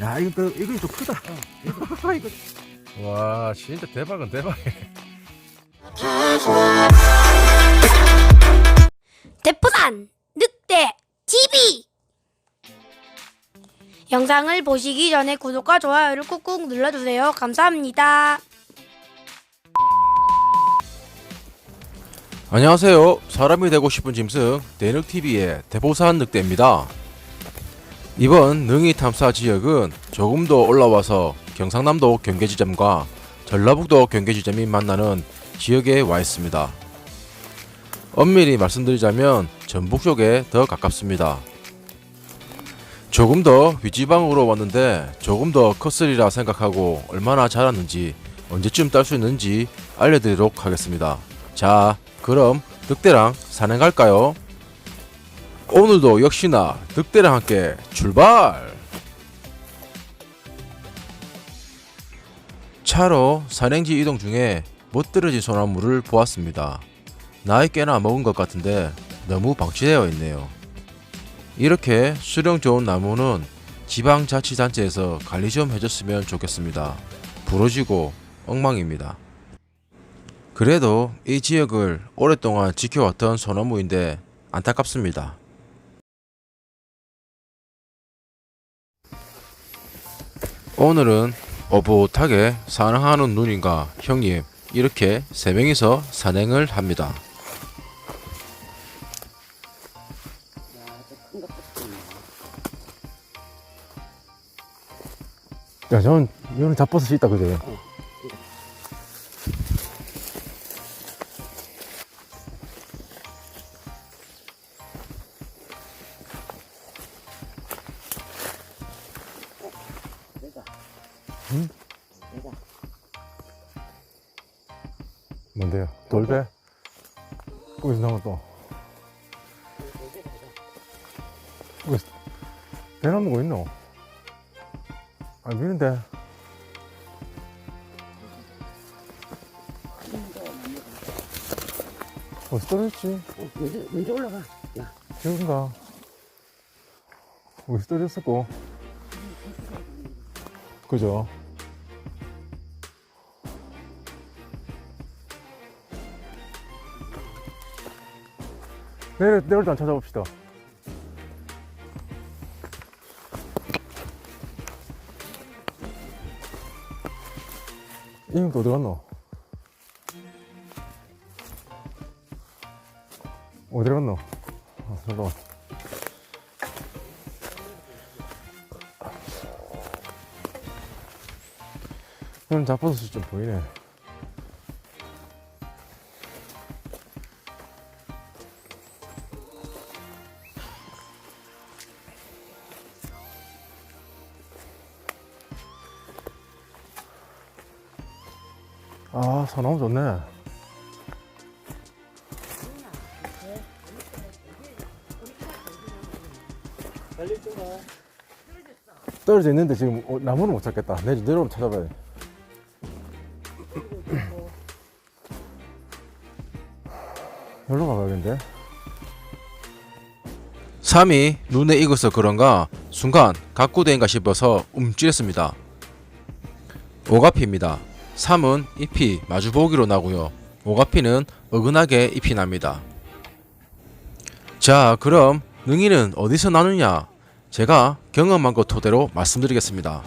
야 이거 이거 좀 크다. 이거 와 진짜 대박은 대박. 대포산 늑대 TV 영상을 보시기 전에 구독과 좋아요를 꾹꾹 눌러주세요. 감사합니다. 안녕하세요. 사람이 되고 싶은 짐승 대늑TV의 대보산 늑대입니다. 이번 능이 탐사 지역은 조금 더 올라와서 경상남도 경계지점과 전라북도 경계지점이 만나는 지역에 와 있습니다. 엄밀히 말씀드리자면 전북 쪽에 더 가깝습니다. 조금 더 위지방으로 왔는데 조금 더 컸으리라 생각하고 얼마나 자랐는지 언제쯤 딸 수 있는지 알려드리도록 하겠습니다. 자, 그럼 늑대랑 산행 갈까요? 오늘도 역시나 늑대랑 함께 출발! 차로 산행지 이동 중에 못 떨어진 소나무를 보았습니다. 나이 꽤나 먹은 것 같은데 너무 방치되어 있네요. 이렇게 수령 좋은 나무는 지방자치단체에서 관리 좀 해줬으면 좋겠습니다. 부러지고 엉망입니다. 그래도 이 지역을 오랫동안 지켜왔던 소나무인데 안타깝습니다. 오늘은 오붓하게 사랑하는 누님과 형님 이렇게 세 명이서 산행을 합니다. 야 저는 이거는 잡버섯이 있다 그제. 응? 뭔데요? 돌배? 거기서 나온 또. 거기서 배 남는 거 있노? 아 미는데. 어디서 떨어졌지? 먼저, 먼저 올라가. 야, 여긴가? 어디서 떨어졌었고? 그죠? 내일, 내일 단 찾아봅시다. 또 어디 갔노? 어디 갔노? 아, 잠깐만. 형 잡버섯이 좀 보이네. 아, 소나무 좋네. 떨어져 있는데 지금 어, 나무는 못 찾겠다. 내 내려오면 찾아봐야 돼. 여기로 가봐야겠는데? 삼이 눈에 익어서 그런가 순간 각구대인가 싶어서 움찔했습니다. 오가피입니다. 삼은 잎이 마주보기로 나고요. 오가피는 어긋나게 잎이 납니다. 자, 그럼 능이는 어디서 나느냐? 제가 경험한 것 토대로 말씀드리겠습니다.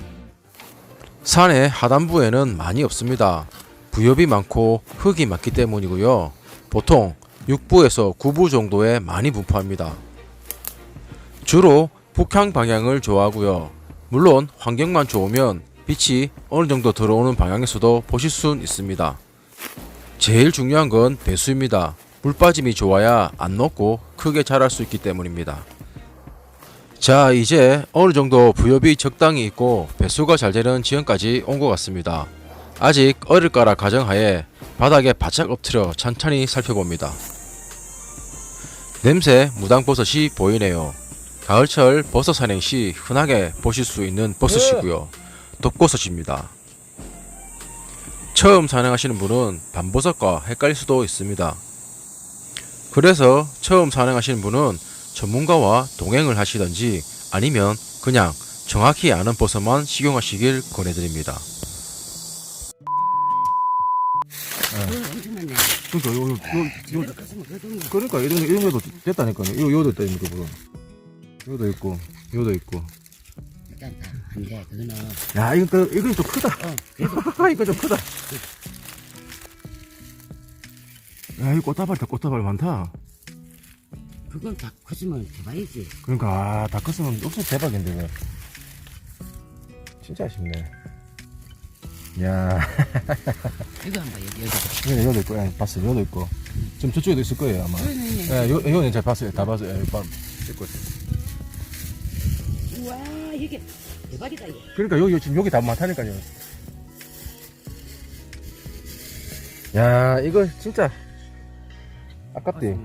산의 하단부에는 많이 없습니다. 부엽이 많고 흙이 많기 때문이고요. 보통 6부에서 9부 정도에 많이 분포합니다. 주로 북향 방향을 좋아하고요. 물론 환경만 좋으면 빛이 어느 정도 들어오는 방향에서도 보실 순 있습니다. 제일 중요한 건 배수입니다. 물 빠짐이 좋아야 안 녹고 크게 자랄 수 있기 때문입니다. 자, 이제 어느 정도 부엽이 적당히 있고 배수가 잘 되는 지형까지 온 것 같습니다. 아직 어릴 거라 가정하에 바닥에 바짝 엎드려 천천히 살펴봅니다. 냄새 무당버섯이 보이네요. 가을철 버섯 산행 시 흔하게 보실 수 있는 버섯이고요. 독버섯입니다. 처음 산행하시는 분은 밤버섯과 헷갈릴 수도 있습니다. 그래서 처음 산행하시는 분은 전문가와 동행을 하시던지 아니면 그냥 정확히 아는 버섯만 식용하시길 권해드립니다. 그러니까 요, 요, 요, 요, 이거 컸으면 그래도 뭐. 그러니까 이런 이런 것도 됐다니까요. 요 요도 있다 이거. 요도 있고 요도 있고. 안 돼. 그거는. 야 이거 또- 이건 좀 크다. 어, 그래도 이거 좀 크다. 야, 이 꽃다발 다 꽃다발 많다. 그건 다 컸으면 대박이지. 그러니까 아, 다 컸으면 엄청 대박인데 왜? 진짜 아쉽네. 야, 이거 한 번 여기 여기. 여기 여기 있고, 예, 봤어요. 여기 있고. 지금 저쪽에도 있을 거예요 아마. 그러네. 예, 요 요는 제가 봤어요. 다 봤어요. 예, 봐. 찍고 있어요. 우와 이게 대박이다 이거. 그러니까 여기 지금 여기 다 많다니까요. 야, 이거 진짜 아깝대.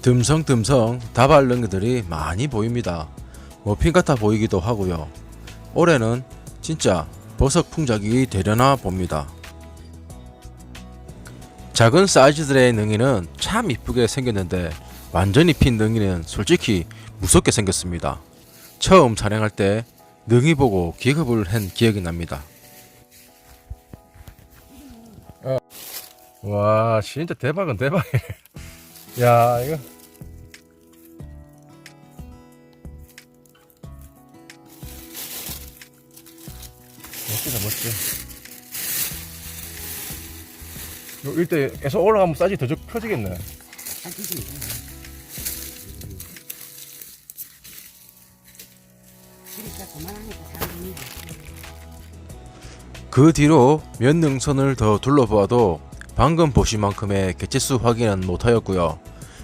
듬성듬성 다발 능이들이 많이 보입니다. 머핀 같아 보이기도 하고요. 올해는 진짜 버섯 풍작이 되려나 봅니다. 작은 사이즈들의 능이는 참 이쁘게 생겼는데 완전히 핀 능이는 솔직히 무섭게 생겼습니다. 처음 촬영할 때 능이 보고 기겁을 한 기억이 납니다. 와, 진짜 대박은 대박이네. 야, 이거. 멋지다, 멋져. 요 일대 계속 올라가면 싸지 더 적- 커지겠네. 그 뒤로 몇 능선을 더 둘러보아도 방금 보신 만큼의 개체수 확인은 못하였고요.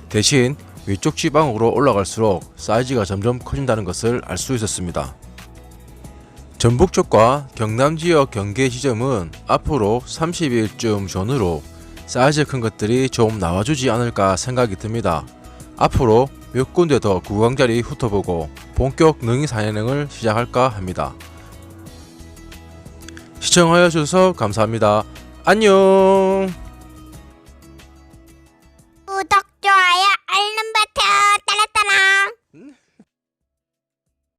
대신 위쪽 지방으로 올라갈수록 사이즈가 점점 커진다는 것을 알 수 있었습니다. 전북 쪽과 경남 지역 경계 지점은 앞으로 30일쯤 전후로 사이즈 큰 것들이 좀 나와주지 않을까 생각이 듭니다. 앞으로 몇 군데 더 구강자리 훑어보고 본격 능이 사냥을 시작할까 합니다. 시청하여 주셔서 감사합니다. 안녕!